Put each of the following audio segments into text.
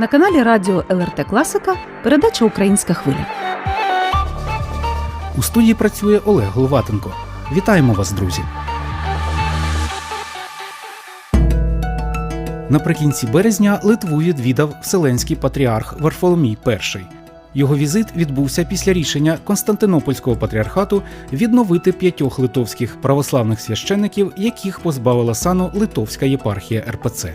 На каналі Радіо ЛРТ Класика передача Українська хвиля. У студії працює Олег Головатенко. Вітаємо вас, друзі! Наприкінці березня Литву відвідав Вселенський патріарх Варфоломій І. Його візит відбувся після рішення Константинопольського патріархату відновити п'ятьох литовських православних священиків, яких позбавила сану Литовська єпархія РПЦ.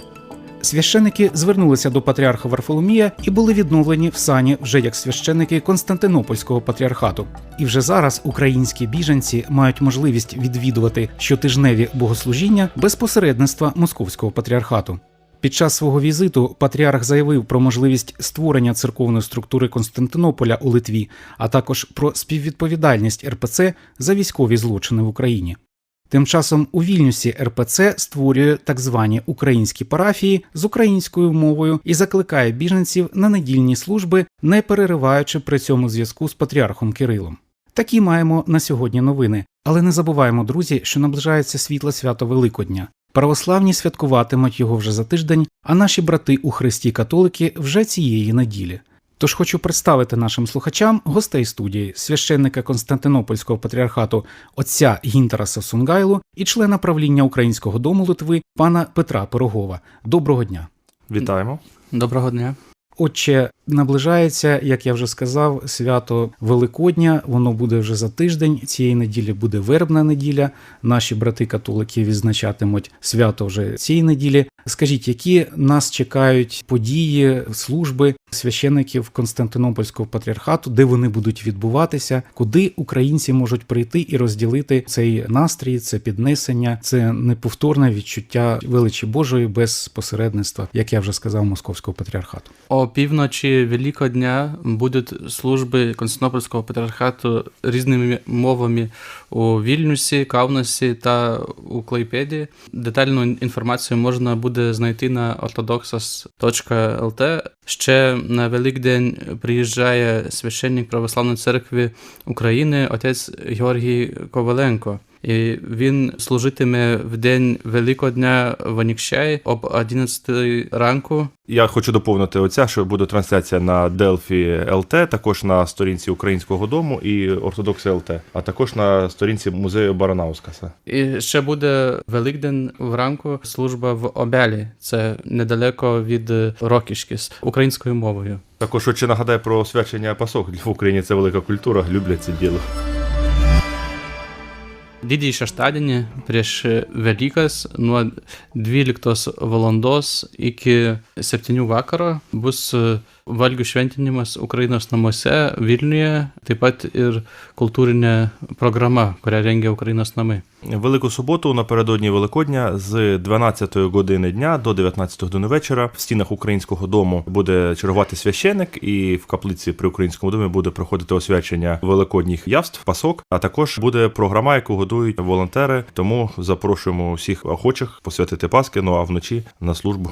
Священики звернулися до патріарха Варфоломія і були відновлені в сані вже як священики Константинопольського патріархату. І вже зараз українські біженці мають можливість відвідувати щотижневі богослужіння без посередництва московського патріархату. Під час свого візиту патріарх заявив про можливість створення церковної структури Константинополя у Литві, а також про співвідповідальність РПЦ за військові злочини в Україні. Тим часом у Вільнюсі РПЦ створює так звані українські парафії з українською мовою і закликає біженців на недільні служби, не перериваючи при цьому зв'язку з патріархом Кирилом. Такі маємо на сьогодні новини, але не забуваємо, друзі, що наближається світле свято Великодня. Православні святкуватимуть його вже за тиждень, а наші брати у Христі католики вже цієї неділі. Тож хочу представити нашим слухачам гостей студії, священника Константинопольського патріархату отця Гінтераса Сунгайлу і члена правління Українського дому Литви пана Петра Пирогова. Доброго дня! Вітаємо. Доброго дня. Отче, наближається, як я вже сказав, свято Великодня. Воно буде вже за тиждень. Цієї неділі буде вербна неділя. Наші брати-католики відзначатимуть свято вже цієї неділі. Скажіть, які нас чекають події, служби священиків Константинопольського патріархату, де вони будуть відбуватися, куди українці можуть прийти і розділити цей настрій, це піднесення, це неповторне відчуття величі Божої без посередництва, як я вже сказав, московського патріархату. О півночі Великодня будуть служби Константинопольського патріархату різними мовами у Вільнюсі, Каунасі та у Клейпеді. Детальну інформацію можна буде знайти на orthodoxos.lt. Ще на Великдень приїжджає священник Православної церкви України, отець Георгій Коваленко. І він служитиме в день Великодня в Онікщаї об 11 ранку. Я хочу доповнити оця, що буде трансляція на Delphi LT, також на сторінці Українського дому і Ортодокси ЛТ, а також на сторінці музею Баранаускаса. І ще буде Великдень вранку служба в Обялі. Це недалеко від Рокішки з українською мовою. Також ще нагадаю про освячення пасок. В Україні це велика культура, люблять це діло. Didįjį šeštadienį prieš Velykas nuo 12 valandos iki 7 vakaro bus valgių šventinimas Ukrainos namuose Vilniuje, taip pat ir kultūrinė programa, kurią rengia Ukrainos namai. Велику суботу напередодні Великодня з 12 години дня до 19 години вечора в стінах українського дому буде чергувати священик, і в каплиці при українському домі буде проходити освячення великодніх явств, пасок. А також буде програма, яку годують волонтери. Тому запрошуємо всіх охочих посвятити Паски. Ну а вночі на службу.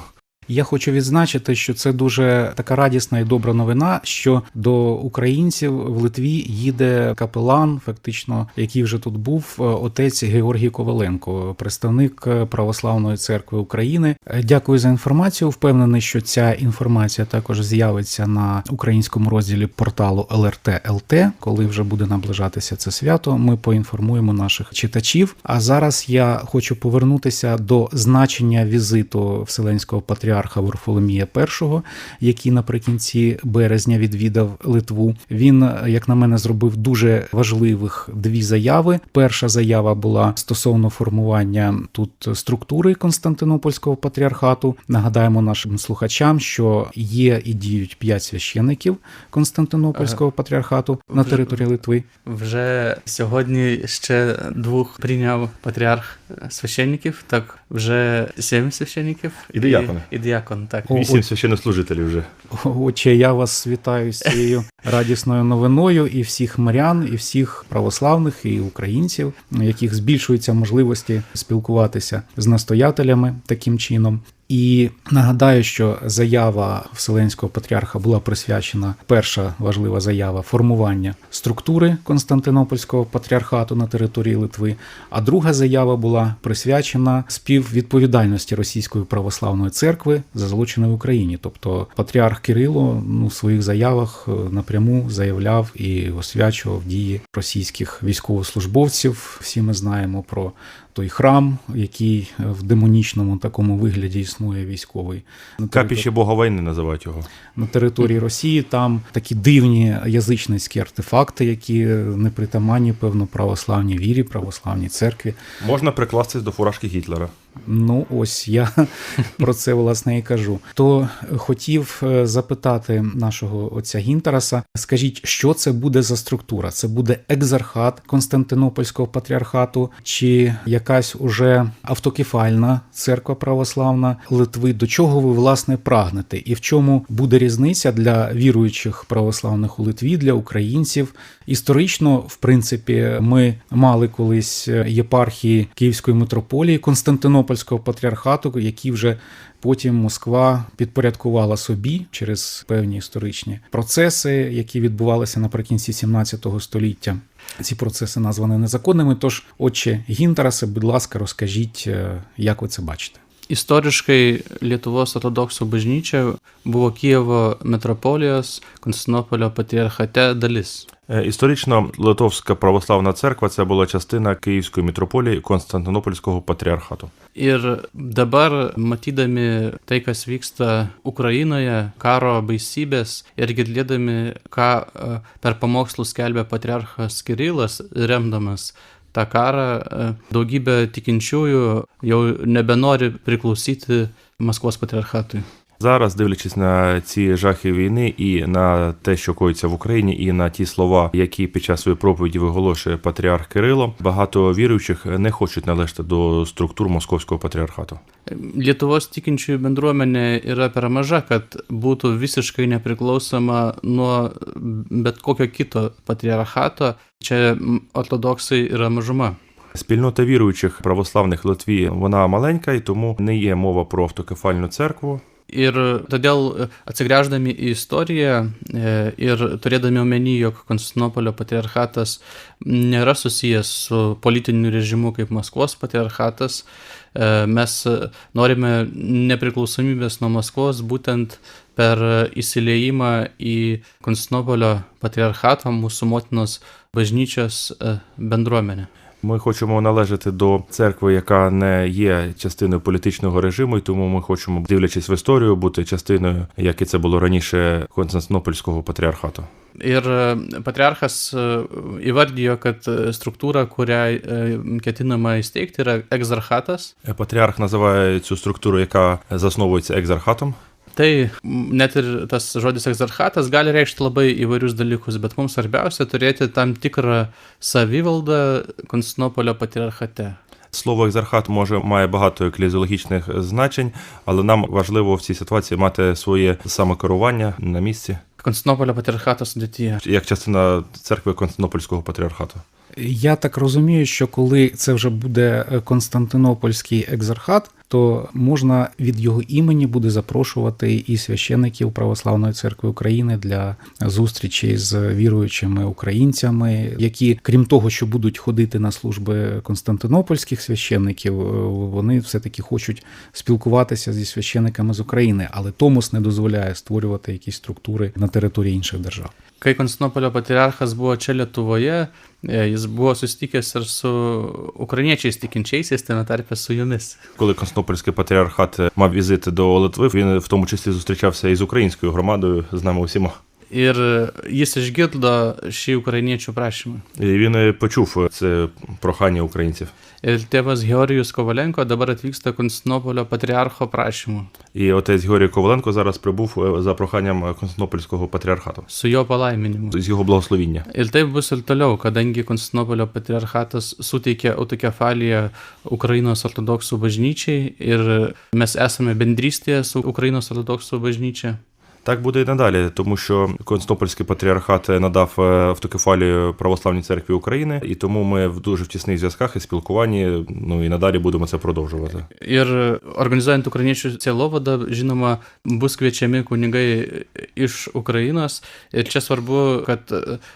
Я хочу відзначити, що це дуже така радісна і добра новина, що до українців в Литві їде капелан, фактично, який вже тут був, отець Георгій Коваленко, представник Православної церкви України. Дякую за інформацію. Впевнений, що ця інформація також з'явиться на українському розділі порталу LT, коли вже буде наближатися це свято. Ми поінформуємо наших читачів. А зараз я хочу повернутися до значення візиту Вселенського патріарха патріарха Варфоломія І, який наприкінці березня відвідав Литву. Він, як на мене, зробив дуже важливих дві заяви. Перша заява була стосовно формування тут структури Константинопольського патріархату. Нагадаємо нашим слухачам, що є і діють п'ять священиків Константинопольського патріархату на території Литви. Вже сьогодні ще двох прийняв патріарх священників, так вже сім священників. І. І, і диякон, так. Вісім священнослужителів вже. Отче, я вас вітаю з цією радісною новиною і всіх мирян, і всіх православних, і українців, у яких збільшуються можливості спілкуватися з настоятелями таким чином. І нагадаю, що заява Вселенського патріарха була присвячена перша важлива заява формування структури Константинопольського патріархату на території Литви. А друга заява була присвячена співвідповідальності Російської православної церкви за злочини в Україні. Тобто патріарх Кирило ну, в своїх заявах е, напряму заявляв і освячував дії російських військовослужбовців. Всі ми знаємо про той храм, який е, в демонічному такому вигляді існує військовий. На Капіще Бога війни називають його. на території Росії там такі дивні язичницькі артефакти, які не притаманні, певно, православній вірі, православній церкві. Можна прикластись до фуражки Гітлера. Ну, ось я про це власне і кажу. То хотів е, запитати нашого отця Гінтераса: скажіть, що це буде за структура? Це буде екзархат Константинопольського патріархату, чи якась уже автокефальна церква православна Литви? До чого ви власне прагнете? І в чому буде різниця для віруючих православних у Литві, для українців? Історично, в принципі, ми мали колись е, єпархії Київської митрополії Константинопольського патріархату, які вже потім Москва підпорядкувала собі через певні історичні процеси, які відбувалися наприкінці 17 століття. Ці процеси названі незаконними. Тож, отче Гінтерасе, будь ласка, розкажіть, е, як ви це бачите. Istoriškai Lietuvos ortodoksų bažnyčia buvo Kievo metropolijos Konstantinopolio patriarchate dalis. Е, Історично Литовська православна церква це була частина Київської мітрополії Константинопольського патріархату. Ir dabar, matydami tai, kas vyksta Ukrainoje, karo baisybės ir girdėdami, ką e, per pamokslus skelbia patriarchas Kirilas, remdamas tą karą, e, daugybė tikinčiųjų jau nebenori priklausyti Maskvos patriarchatui. Зараз, дивлячись на ці жахи війни і на те, що коїться в Україні, і на ті слова, які під час своєї проповіді виголошує патріарх Кирило, багато віруючих не хочуть належати до структур московського патріархату. Lietuvos tikinčiųjų bendruomenė yra per maža, kad būtų visiškai nepriklausoma nuo bet kokio kito patriarchato. Čia ortodoksai yra mažuma. Спільнота віруючих православних в Литві вона маленька, і тому не є мова про автокефальну церкву. Ir todėl atsigręždami į istoriją e, ir turėdami omeny, jog Konstantinopolio patriarchatas nėra susijęs su politiniu režimu kaip Maskvos patriarchatas, e, mes norime nepriklausomybės nuo Maskvos būtent per įsileimą į Konstantinopolio patriarchatą mūsų motinos bažnyčios e, bendruomenę. Ми хочемо належати до церкви, яка не є частиною політичного режиму, і тому ми хочемо, дивлячись в історію, бути частиною, як і це було раніше, Константинопольського патріархату. Ir patriarchas e, įvardijo, kad e, struktūra, kurią ketinama įsteigti, yra egzarchatas. Патріарх називає цю структуру, яка засновується екзархатом. Tai net ir tas žodis egzarchatas gali reikšti labai įvairius dalykus, bet mums svarbiausia turėti tam tikrą savivaldą Konstantinopolio patriarchate. Слово екзархат може має багато еклезіологічних значень, але нам важливо в цій ситуації мати своє самокерування на місці Konstantinopolio patriarchato sudėtyje. як частина церкви Константинопольського патріархату. Я так розумію, що коли це вже буде е, Константинопольський екзархат, то можна від його імені буде запрошувати і священиків Православної церкви України для зустрічі з віруючими українцями, які, крім того, що будуть ходити на служби константинопольських священиків, е, вони все-таки хочуть спілкуватися зі священиками з України, але Томос не дозволяє створювати якісь структури на території інших держав. Kai Konstantinopolio patriarchas buvo čia Lietuvoje, jis buvo susitikęs ir su ukrainiečiais tikinčiaisiais, tame tarpe su jumis. Коли Константинопольський патріархат мав візит до Литви, він в тому числі зустрічався із українською громадою з нами усіма. Ir jis išgirdo šį ukrainiečių prašymą. І він е, почув це прохання українців. Ir tėvas Georgijus Kovalenko dabar atvyksta Konstantinopolio patriarcho prašymu. І отець Георгій Коваленко зараз прибув е, за проханням Константинопольського патріархату su jo palaiminimu. з його благословіння. Ir taip bus ir toliau, kadangi Konstantinopolio patriarchatas suteikė autokefaliją Ukrainos ortodoksų bažnyčiai ir mes esame bendrystėje su Ukrainos ortodoksų bažnyčia. Так буде і надалі, тому що Константинопольський патріархат надав е, автокефалію православній церкві України, і тому ми в дуже в тісних зв'язках і спілкуванні. Ну і надалі будемо це продовжувати. Ir organizuojant ukrainiečių cielovadą, žinoma, bus kviečiami kunigai iš Ukrainos. Ir čia svarbu, kad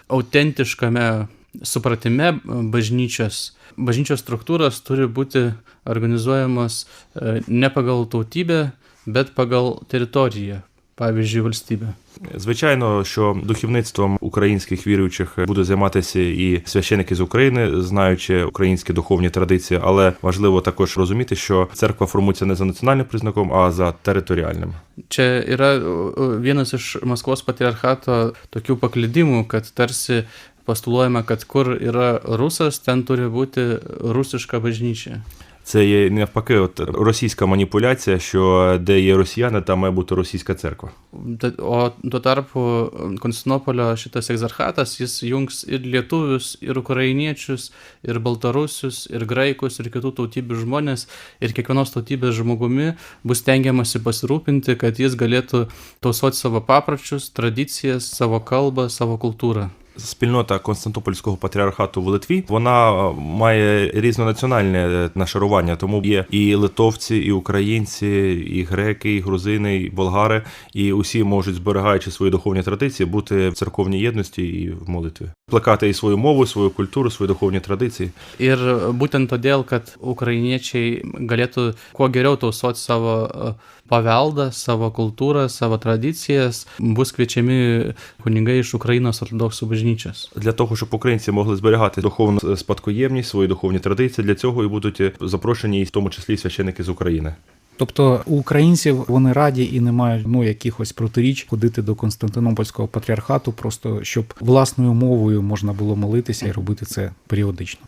autentiškame supratime bažnyčios, bažnyčios struktūros turi būti organizuojamos e, ne pagal tautybę, bet pagal teritoriją, pavyzdžiui, valstybę. Звичайно, що духовництвом українських віруючих будуть займатися і священики з України, знаючи українські духовні традиції, але важливо також розуміти, що церква формується не за національним признаком, а за територіальним. Čia yra e, vienas iš Maskvos patriarchato tokių paklydimų, kad tarsi postuluojama, kad kur yra rusas, ten turi būti rusiška bažnyčia. Це є навпаки, от російська маніпуляція, що де є росіяни, там має бути російська церква. Ta- O tuo tarpu Konstantinopolio šitas egzarchatas, jis jungs ir lietuvius, ir ukrainiečius, ir baltarusius, ir graikus, ir kitų tautybių žmonės, ir kiekvienos tautybės žmogumi bus tengiamasi pasirūpinti, kad jis galėtų tausoti savo papročius, tradicijas, savo kalbą, savo kultūrą. Спільнота Константинопольського патріархату в Литві вона е, має різнонаціональне е, нашарування, тому є і литовці, і українці, і греки, і грузини, і болгари, і усі можуть, зберігаючи свої духовні традиції, бути в церковній єдності і в молитві, плекати і свою мову, свою культуру, свої духовні традиції. Ir būtent todėl, kad ukrainiečiai galėtų kuo geriau tausoti savo e, paveldą, savo kultūrą, savo tradicijas, bus kviečiami kunigai iš Ukrainos ortodoksų. Для того, щоб українці могли зберігати духовну спадкоємність, свої духовні традиції, для цього і будуть запрошені, і в тому числі священики з України. Тобто у українців вони раді і не мають ну якихось протиріч ходити до Константинопольського патріархату, просто щоб власною мовою можна було молитися і робити це періодично.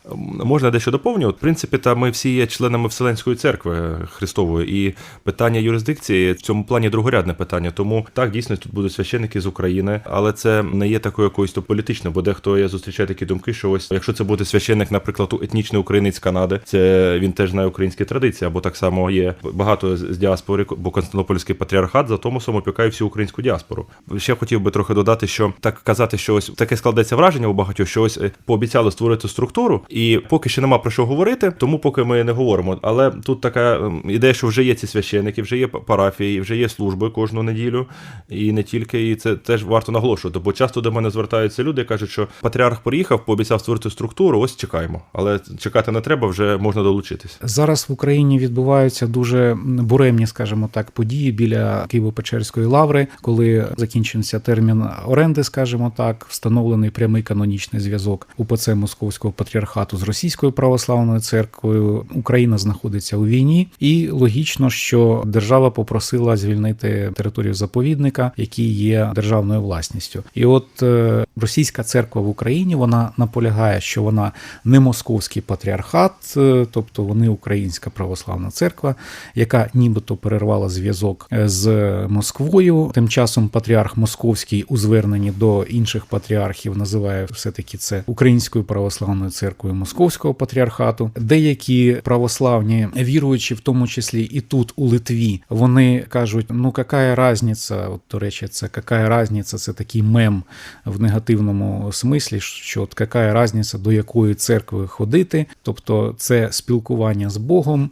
Можна дещо доповнювати. В принципі, та ми всі є членами Вселенської церкви Христової, і питання юрисдикції в цьому плані другорядне питання. Тому так дійсно тут будуть священики з України, але це не є такою якоюсь то політичною, бо дехто я зустрічаю такі думки, що ось якщо це буде священник, наприклад, етнічний українець Канади, це він теж знає українські традиції, або так само є багато з з діаспори, бо Константинопольський патріархат за Томосом опікає всю українську діаспору. Ще хотів би трохи додати, що так казати, що ось таке складеться враження у багатьох, що ось е, пообіцяли створити структуру, і поки ще нема про що говорити, тому поки ми не говоримо. Але тут така ем, ідея, що вже є ці священики, вже є парафії, вже є служби кожну неділю, і не тільки, і це теж варто наголошувати. Бо часто до мене звертаються люди, кажуть, що патріарх приїхав, пообіцяв створити структуру, ось чекаємо. Але чекати не треба, вже можна долучитись. Зараз в Україні відбуваються дуже буремні, скажімо так, події біля Києво-Печерської лаври, коли закінчився термін оренди, скажімо так, встановлений прямий канонічний зв'язок УПЦ Московського патріархату з Російською православною церквою. Україна знаходиться у війні, і логічно, що держава попросила звільнити територію заповідника, який є державною власністю. І от е, російська церква в Україні вона наполягає, що вона не московський патріархат, е, тобто вони українська православна церква, яка нібито перервала зв'язок е, з Москвою. Тим часом патріарх Московський у зверненні до інших патріархів називає все-таки це Українською православною церквою Московського патріархату. Деякі православні віруючі, в тому числі і тут, у Литві, вони кажуть: ну яка різниця? От до речі, це яка різниця? Це такий мем в негативному смислі, що от яка різниця до якої церкви ходити, тобто це спілкування з Богом.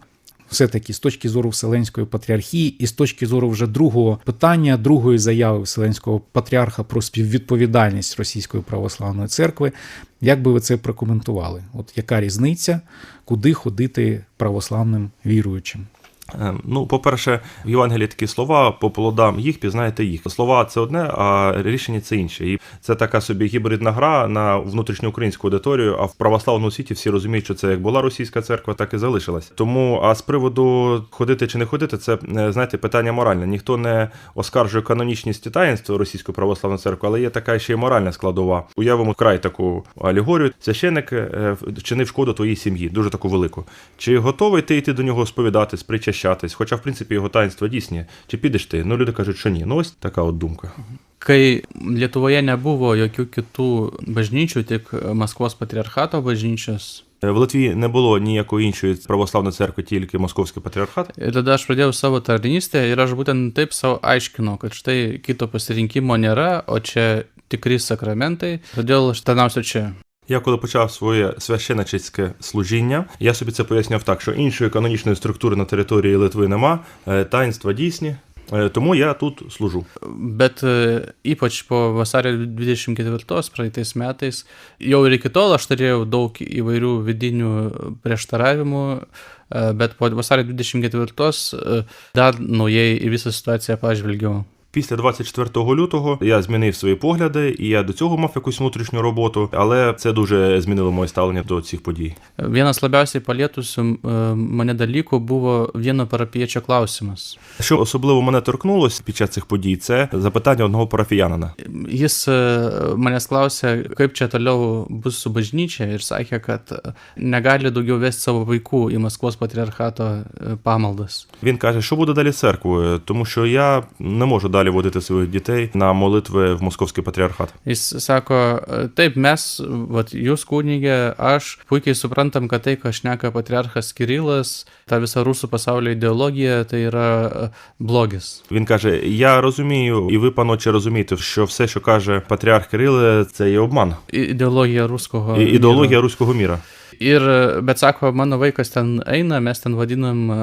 Все-таки з точки зору Вселенської патріархії, і з точки зору вже другого питання, другої заяви Вселенського патріарха про співвідповідальність Російської православної церкви, як би ви це прокоментували? От яка різниця, куди ходити православним віруючим? Е, Ну, по-перше, в Євангелії такі слова по плодам їх пізнаєте їх. Слова це одне, а рішення це інше. І це така собі гібридна гра на внутрішньоукраїнську аудиторію. А в православному світі всі розуміють, що це як була російська церква, так і залишилась. Тому, а з приводу ходити чи не ходити, це е, знаєте питання моральне. Ніхто не оскаржує канонічність таїнства російської православної церкви, але є така ще й моральна складова. Уявимо край таку алегорію. Священник е, чинив шкоду твоїй сім'ї, дуже таку велику. Чи готовий ти йти до нього сповідатись, Хоча, в принципі, його таїнство дійсні. Чи підеш ти? Ну, люди кажуть, що ні. Ну, ось така от думка. Kai Lietuvoje nebuvo jokių kitų bažnyčių, tik Maskvos patriarchato bažnyčios, Е, В Литві не було ніякої іншої православної церкви, тільки московський патріархат. Ir tada aš pradėjau savo tarnystę ir aš būtent taip savo aiškinau, kad štai kito pasirinkimo nėra, o čia tikri sakramentai, todėl aš tarnausiu čia. Я коли почав своє священничське служіння, я собі це поясняв так, що іншої канонічної структури на території Литви нема, е, таїнства дійсні, е, тому я тут служу. Bet e, ypač po vasario 24 praeitais metais, jau ir iki tol aš turėjau daug įvairių vidinių prieštaravimų, e, bet po vasario 24 e, dar naujai į visą situaciją pažvelgiau. Після 24 лютого я змінив свої погляди, і я до цього мав якусь внутрішню роботу, але це дуже змінило моє ставлення до цих подій. Vienas labiausiai palietusių mane dalykų buvo vieno parapiečio klausimas. Що особливо мене торкнулося під час цих подій, це запитання одного парафіянина. Jis manęs klausė, kaip čia toliau bus su bažnyčia ir sakė, kad negali daugiau vesti savo vaikų į Maskvos patriarchato pamaldas. Він каже, що буде далі з церквою, тому що я не можу далі водити своїх дітей на молитви в московський патріархат. Jis sako, taip, mes, vat, jūs kūnygė, aš puikiai suprantam, kad tai, ką šneka patriarchas Kirilas, ta visa rusų pasaulio ideologija, tai yra blogis. Він каже: Я розумію, і ви, паноче, розумієте, що все, що каже патріарх Кириле, це є обман. Ideologija ruskoho. І ідеологія руського міра. Ir, bet sako, mano vaikas ten eina, mes ten vadinam e,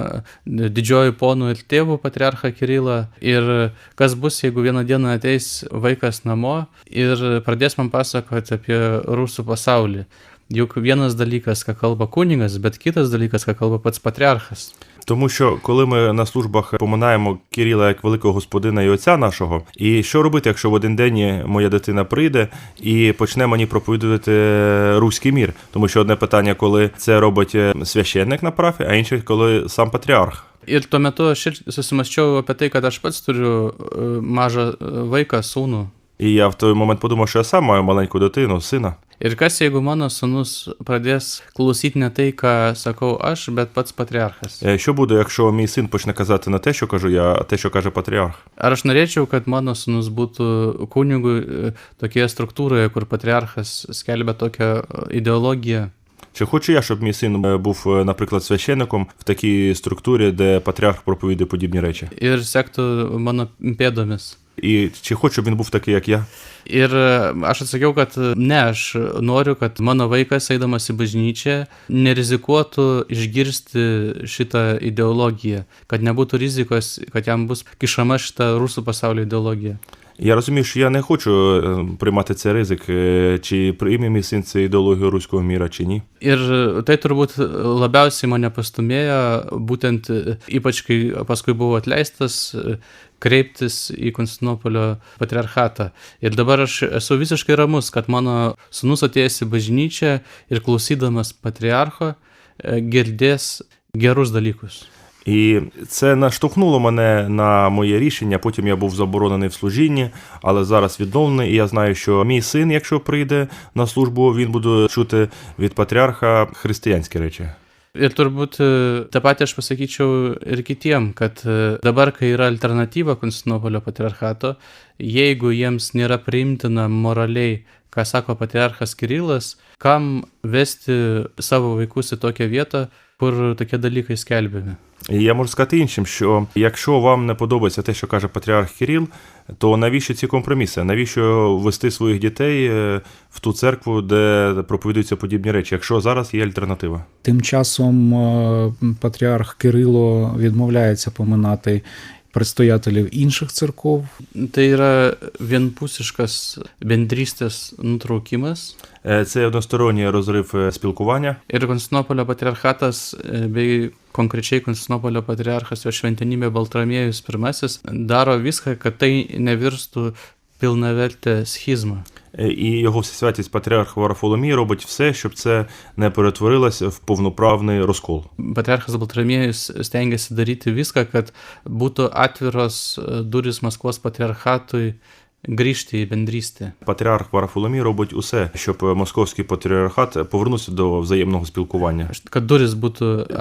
didžioju ponu ir tėvu patriarchą Kirilą. Ir kas bus, jeigu vieną dieną ateis vaikas namo ir pradės man pasakoti apie rusų pasaulį. Juk vienas dalykas, ką kalba kunigas, bet kitas dalykas, ką kalba pats patriarchas. Тому що коли ми на службах поминаємо Кирила як великого господина і отця нашого, і що робити, якщо в один день моя дитина прийде і почне мені проповідувати руський мір? Тому що одне питання, коли це робить священник на парафі, а інше, коли сам патріарх. Ir tuo metu aš ir susimaščiau apie tai, kad aš pats turiu mažą. І я в той момент подумав, що я сам маю маленьку дитину, сина. Ir kas, jeigu mano sūnus pradės klausyti ne tai, ką sakau aš, bet pats patriarchas? Що буде, якщо мій син почне казати не те, що кажу я, а те, що каже патріарх? Ar aš norėčiau, kad mano sūnus būtų kunigu tokioje struktūroje, kur patriarchas skelbia tokią ideologiją? Чи хочу я, щоб мій син е, був, е, наприклад, священником в такій структурі, де патріарх проповідує подібні речі? Ir sektų mano pėdomis. І чи хочу, щоб він був такий, як я? Ir e, aš atsakiau, kad e, ne, aš noriu, kad mano vaikas, eidamas į bažnyčią, nerizikuotų išgirsti šitą ideologiją, kad nebūtų rizikos, kad jam bus kišama šita rusų pasaulio ideologija. Я розумію, що я не хочу е, приймати цей ризик, е, чи прийме мій син цю ідеологію руського міра, чи ні. Ir tai turbūt labiausiai mane pastumėjo, būtent e, ypač kai paskui buvo atleistas, e, kreiptis į Konstantinopolio patriarchatą. Ir dabar aš esu visiškai ramus, kad mano sunus atėjęs į bažnyčią ir klausydamas patriarcho e, girdės gerus dalykus. І це наштовхнуло мене на моє рішення. Потім я був заборонений в служінні, але зараз відновлений. І я знаю, що мій син, якщо прийде на службу, він буде чути від патріарха християнські речі. Ir turbūt e, tą patį aš pasakyčiau ir kitiem, kad e, dabar, kai yra alternatyva Konstantinopolio patriarchato, jeigu jiems nėra priimtina moraliai, ką sako patriarchas Kirilas, kam vesti savo vaikus į tokią vietą, kur tokie dalykai skelbiami. І я можу сказати іншим, що якщо вам не подобається те, що каже патріарх Кирил, то навіщо ці компроміси? Навіщо вести своїх дітей е, в ту церкву, де проповідуються подібні речі, якщо зараз є альтернатива? Тим часом е, патріарх Кирило відмовляється поминати предстоятелів інших церков. Tai yra vienpusiškas bendrystės nutraukimas Це односторонній розрив е, спілкування. ir Konstantinopolio patriarchatas bei konkrečiai Konstantinopolio patriarchas jo šventenybė Baltramiejus I daro viską, kad tai nevirstų pilnavertę schizmą. Е, І його всесвятість патріарх Варафоломій робить все, щоб це не перетворилося в повноправний розкол. Patriarchas Baltramiejus stengiasi daryti viską, kad būtų atviros e, duris Maskvos patriarchatui grįžti і бендрісти. Патріарх Варафоломій робить усе, щоб московський патріархат повернувся до взаємного спілкування.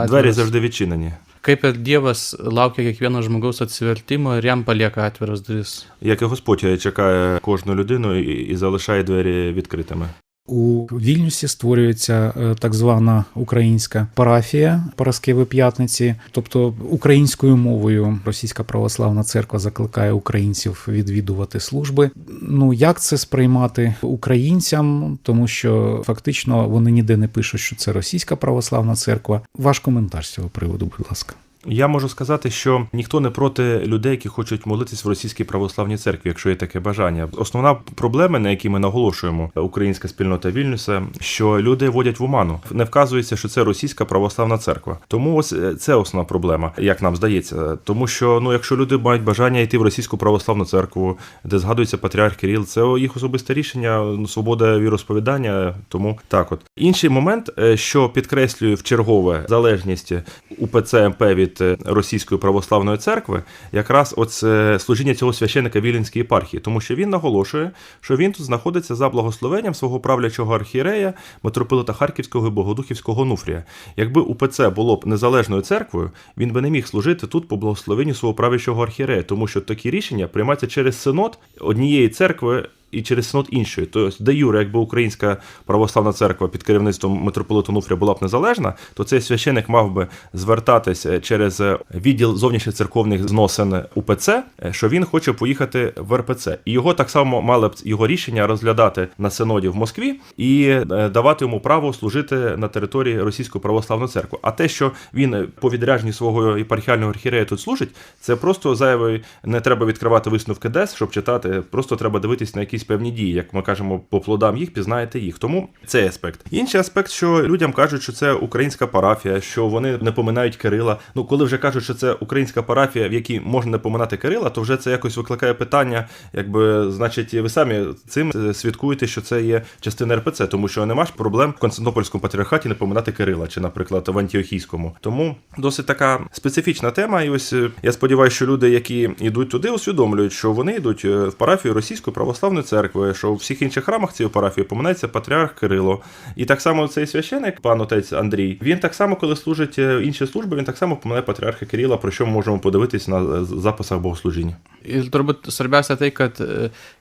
Двері завжди відчинені. Kaip ir Dievas laukia kiekvieno žmogaus atsivertimo ir jam palieka atviras duris. Як і Господь чекає кожну людину і, і залишає двері відкритими. У Вільнюсі створюється е, так звана українська парафія Параскеви П'ятниці, тобто українською мовою Російська православна церква закликає українців відвідувати служби. Ну як це сприймати українцям, тому що фактично вони ніде не пишуть, що це Російська православна церква. Ваш коментар з цього приводу, будь ласка. Я можу сказати, що ніхто не проти людей, які хочуть молитись в російській православній церкві, якщо є таке бажання. Основна проблема, на якій ми наголошуємо, українська спільнота Вільнюса, що люди водять в оману. Не вказується, що це російська православна церква. Тому ось е, це основна проблема, як нам здається. Тому що ну, якщо люди мають бажання йти в російську православну церкву, де згадується патріарх Кирил, це їх особисте рішення, ну, свобода віросповідання. Тому так, от інший момент, е, що підкреслює в чергове залежність УПЦ МП від е, Російської православної церкви, якраз оце служіння цього священика Віленської єпархії, тому що він наголошує, що він тут знаходиться за благословенням свого правлячого архієрея, митрополита Харківського і Богодухівського Нуфрія. Якби УПЦ було б незалежною церквою, він би не міг служити тут по благословенню свого правлячого архієрея, тому що такі рішення приймаються через синод однієї церкви. І через синод іншої, тобто, де Юре, якби українська православна церква під керівництвом митрополиту Нуфрія була б незалежна, то цей священик мав би звертатися через відділ зовнішніх церковних зносин УПЦ, що він хоче поїхати в РПЦ. І його так само мали б його рішення розглядати на синоді в Москві і е, давати йому право служити на території Російської православної церкви. А те, що він по відрядженні свого єпархіального архірея тут служить, це просто зайвий, не треба відкривати висновки ДЕС, щоб читати. Просто треба дивитись на якісь певні дії. Як ми кажемо, по плодам їх пізнаєте їх. Тому цей аспект. Інший аспект, що людям кажуть, що це українська парафія, що вони не поминають Кирила. Ну, коли вже кажуть, що це українська парафія, в якій можна не поминати Кирила, то вже це якось викликає питання, якби значить, ви самі цим свідкуєте, що це є частина РПЦ, тому що нема ж проблем в Константинопольському патріархаті не поминати Кирила, чи, наприклад, в Антіохійському. Тому досить така специфічна тема. І ось е, я сподіваюся, що люди, які йдуть туди, усвідомлюють, що вони йдуть е, в парафію Російської православної церкви, що у всіх інших храмах цієї парафії поминається патріарх Кирило. І так само цей священик, пан отець Андрій, він так само, коли служить е, інші служби, він так само поминає патріарха Кирила, про що ми можемо подивитись на записах богослужіння. Ir turbūt svarbiausia tai, kad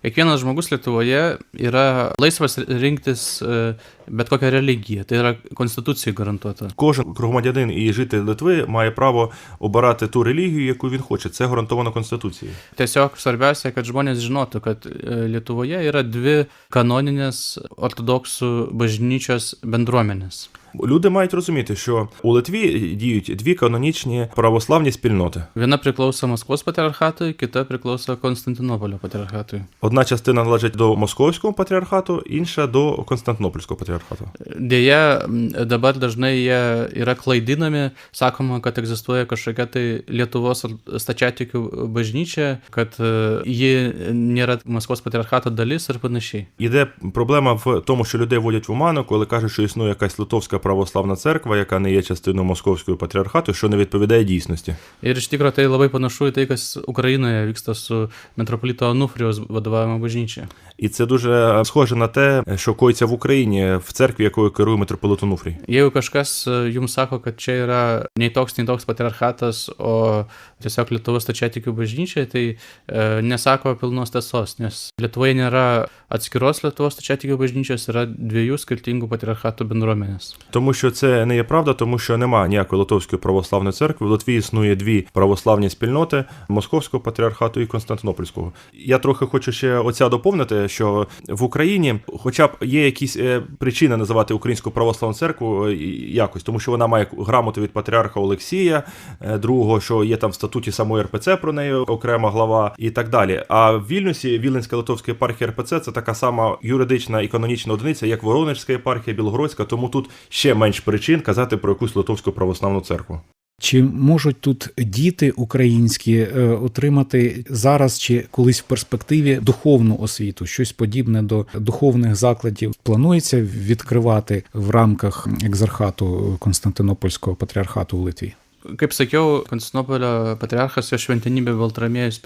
kiekvienas žmogus Lietuvoje yra laisvas e, bet kokią religiją. Tai yra konstitucijai garantuota. Кожен громадянин і житель Литви має право обирати ту релігію, яку він хоче. Це гарантовано Конституцією. Tiesiog svarbiausia, kad žmonės žinotų, kad e, Lietuvoje yra dvi kanoninės ortodoksų bažnyčios bendruomenės. Люди мають розуміти, що у Литві діють дві канонічні православні спільноти. Viena priklauso Maskvos patriarchatui, kita priklauso Konstantinopolio patriarchatui. Одна частина належить до Московського патріархату, інша до Константинопольського патріархату. Deja, m, dabar dažnai jie yra klaidinami, sakoma, kad egzistuoja kažkokia tai Lietuvos stačiatikių bažnyčia, kad ji nėra Maskvos patriarchato dalis ir panašiai. Іде проблема в тому, що людей водять в оману, коли кажуть, що існує якась литовська православна церква, яка не є частиною московського патріархату, що не відповідає дійсності. Ir iš tikrųjų tai labai panašu į tai, kas Ukrainoje vyksta su metropolito Anufrijos vadovavimo bažnyčia. І це дуже схоже на те, що коїться в Україні в церкві, якою керує митрополит Онуфрій. Jeigu kažkas e, jums sako, kad čia yra nei toks, nei toks patriarchatas, o tiesiog Lietuvos stačiatikių bažnyčia, tai e, nesako pilnos tiesos, nes Lietuvoje nėra atskiros Lietuvos stačiatikių bažnyčios, yra dviejų skirtingų patriarchatų bendruomenės. Тому що це не є правда, тому що нема ніякої Литовської православної церкви. В Литві існує дві православні спільноти Московського патріархату і Константинопольського. Я трохи хочу ще оця доповнити, що в Україні, хоча б є якісь е, причини називати Українську православну церкву е, якось, тому що вона має грамоту від патріарха Олексія, е, другого, що є там в статуті самої РПЦ про неї окрема глава і так далі. А в Вільнюсі Віленська Литовська єпархія РПЦ це така сама юридична і канонічна одиниця, як Воронежська єпархія, Білогородська, тому тут ще менш причин казати про якусь Литовську православну церкву. Чи можуть тут діти українські е, отримати зараз чи колись в перспективі духовну освіту, щось подібне до духовних закладів планується відкривати в рамках екзархату Константинопольського патріархату в Литві? Kaip sakiau, Konstantinopolio patriarchas jo šventenybė Valtramėjus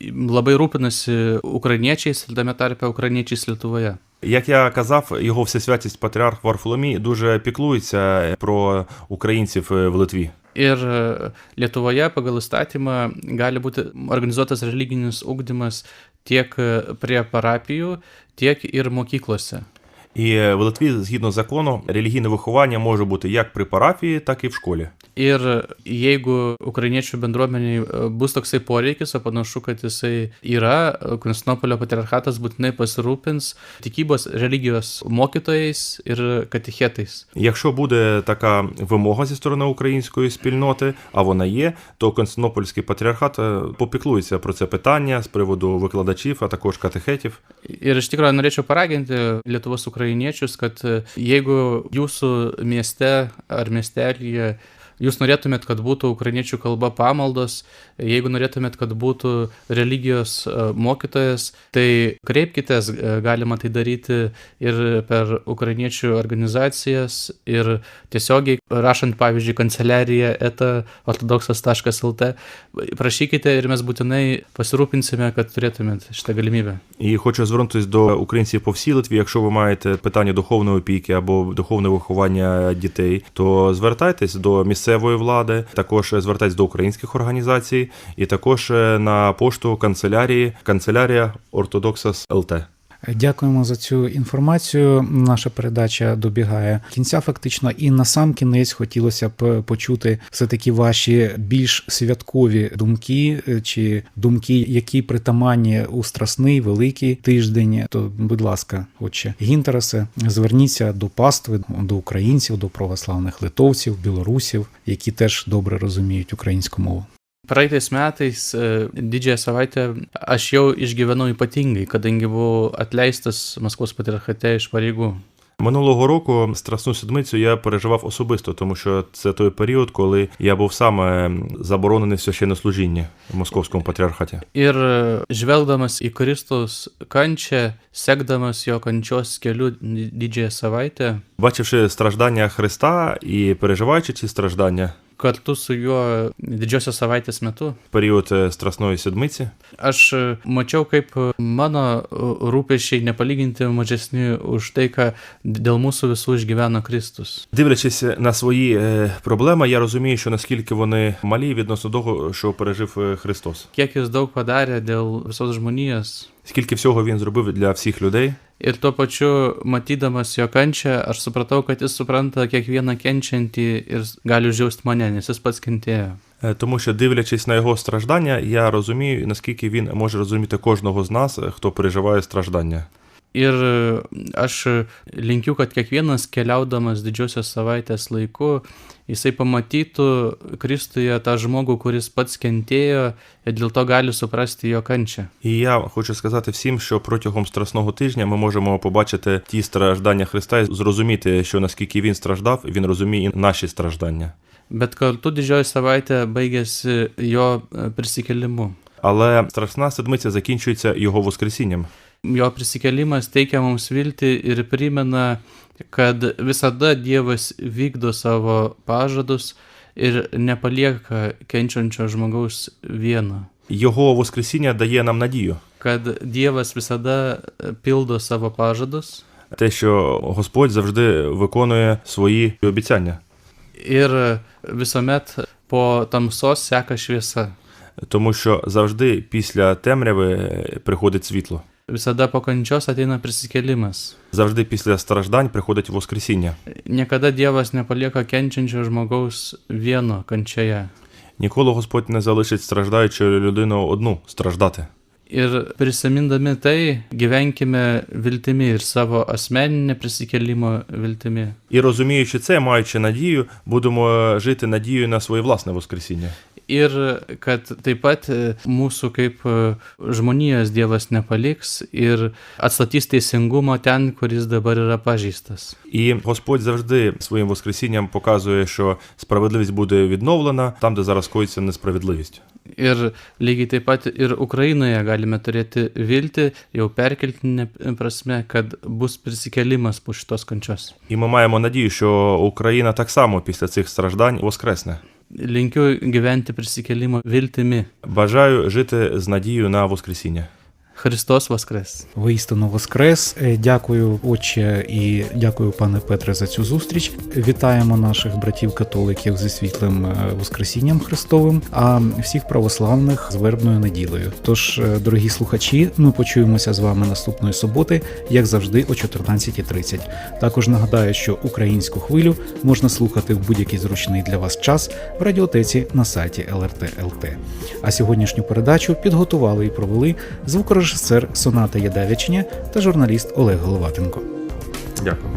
I labai rūpinasi ukrainiečiais ir tame tarpe ukrainiečiais Lietuvoje. Як я казав, його всесвятість патріарх Варфоломій дуже піклується про українців в Литві. Ir e, Lietuvoje pagal įstatymą gali būti organizuotas religinis ugdymas tiek e, prie parapijų, tiek ir mokyklose. І в Литві, згідно закону, релігійне виховання може бути як при парафії, так і в школі. Ir jeigu ukrainiečių bendruomeniai e, bus toksai poreikis, o panašu, kad jisai yra, e, Konstantinopolio patriarchatas būtinai pasirūpins tikybos religijos mokytojais ir katechetais. Якщо буде така вимога зі сторони української спільноти, а вона є, то Константинопольський патріархат е, попіклується про це питання з приводу викладачів, а також катехетів. Ir iš tikrųjų norėčiau paraginti Lietuvos ukrainiečius, kad e, jeigu jūsų mieste ar miestelėje jūs norėtumėt, kad būtų ukrainiečių kalba pamaldos, jeigu norėtumėt, kad būtų religijos e, mokytojas, tai kreipkitės, e, galima tai daryti ir per ukrainiečių organizacijas, ir tiesiogiai rašant, pavyzdžiui, kanceliariją eta ortodoksas.lt, prašykite ir mes būtinai pasirūpinsime, kad turėtumėt šitą galimybę. І хочу звернутися до українців по всій Литві. Якщо ви маєте питання духовної опіки або духовне виховання дітей, то звертайтесь до місцевої влади, також звертайтесь до українських організацій, і також е, на пошту канцелярії канцелярія Ортодоксас ЛТ. Дякуємо за цю інформацію. Наша передача добігає кінця, фактично, і на сам кінець хотілося б почути все таки ваші більш святкові думки е, чи думки, які притаманні у страсний великий тиждень. То, будь ласка, отче Гінтересе, зверніться до пастви, до українців, до православних литовців, білорусів, які теж добре розуміють українську мову. Praeitais metais e, didžiąją savaitę aš jau išgyvenau ypatingai, kadangi buvau atleistas Maskvos patriarchate iš pareigų. Минулого року Страсну седмицю я переживав особисто, тому що це той період, коли я був саме заборонений в священнослужінні в московському патріархаті. Ir e, žvelgdamas į Kristaus kančią, sekdamas jo kančios keliu didžiąją savaitę, Бачивши страждання Христа і переживаючи ці страждання kartu su juo didžiosios savaitės metu, в період е, Страсної седмиці, aš e, mačiau, kaip mano e, rūpešiai nepalyginti mažesni už tai, ką dėl mūsų visų išgyveno Kristus. дивлячись на свої е, проблеми, я розумію, що наскільки вони малі відносно того, що пережив е, Христос. Kiek jis daug padarė dėl visos žmonijos. Скільки всього він зробив для всіх людей, Ir tuo pačiu, matydamas jo kančią, aš supratau, kad jis supranta kiekvieną kenčiantį ir gali užjausti mane, nes jis pats kentėjo. Е, тому що дивлячись на його страждання, я розумію, наскільки він може розуміти кожного з нас, е, хто переживає страждання. Ir e, aš linkiu, kad kiekvienas keliaudamas didžiosios savaitės laiku, jisai pamatytų Kristuje tą žmogų, kuris pats kentėjo ir dėl to gali suprasti jo kančią. І я хочу сказати всім, що протягом страсного тижня ми можемо побачити ті страждання Христа і зрозуміти, що наскільки він страждав, він розуміє і наші страждання. Bet kartu didžioji savaitė baigėsi jo e, prisikelimu. Але страсна седмиця закінчується його воскресінням. Jo prisikelimas teikia mums viltį ir primena, kad visada Dievas vykdo savo pažadus ir nepalieka kenčiančio žmogaus vieno. Його воскресіння дає нам надію, Kad Dievas visada pildo savo pažadus те, що Господь завжди виконує свої обіцяння, ir visuomet po tamsos seka šviesa. тому що завжди після темряви приходить світло. Visada po kančios ateina prisikelimas. Завжди після страждань приходить Воскресіння. Niekada Dievas nepalieka kenčiančio žmogaus vieno kančioje. Ніколи Господь не залишить страждаючу людину одну страждати. Ir prisimindami tai, gyvenkime viltimi ir savo asmeninė prisikelimo viltimi. І розуміючи це, маючи надію, будемо жити надією на своє власне Воскресіння. Ir kad taip pat e, mūsų kaip e, žmonijos Dievas nepaliks ir atstatys teisingumą ten, kuris dabar yra pažįstas. І Господь завжди своїм Воскресінням показує, що справедливість буде відновлена там, де зараз коїться несправедливість. Ir lygiai taip pat ir Ukrainoje galime turėti viltį, jau perkeltinė prasme, kad bus prisikelimas po šitos kančios. І ми маємо надію, що Україна так само після цих страждань воскресне. Linkiu gyventi prisikelimo viltimi. Бажаю жити з надією на Воскресіння. Христос Воскрес! Воістину воскрес. Е, Дякую, отче, і дякую, пане Петре, за цю зустріч. Вітаємо наших братів-католиків зі світлим е, Воскресінням Христовим, а всіх православних з вербною неділею. Тож, е, дорогі слухачі, ми почуємося з вами наступної суботи, як завжди, о 14.30. Також нагадаю, що українську хвилю можна слухати в будь-який зручний для вас час в радіотеці на сайті LRT.LT. А сьогоднішню передачу підготували і провели звукорежисер режисер Соната Ядевичня та журналіст Олег Головатенко. Дякую.